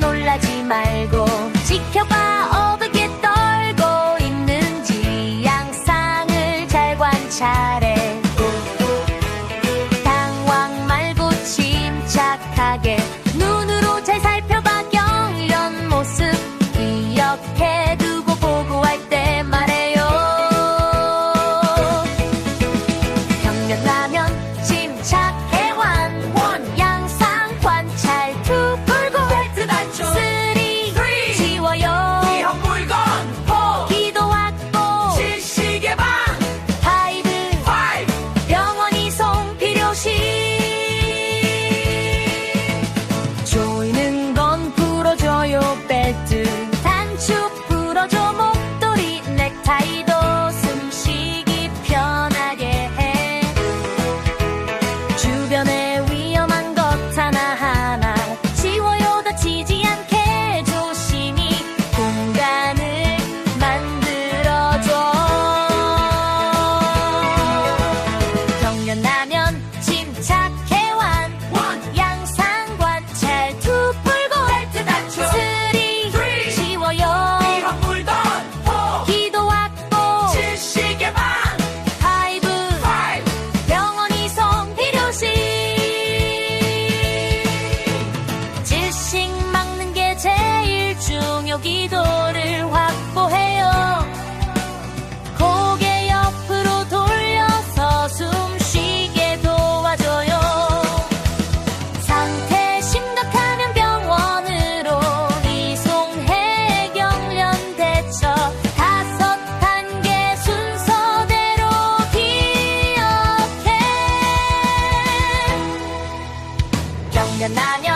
놀라지 말고 지켜봐 동료 기도를 확보해요. 고개 옆으로 돌려서 숨 쉬게 도와줘요. 상태 심각하면 병원으로 이송해 경련 대처 다섯 단계 순서대로 기억해. 경련 나면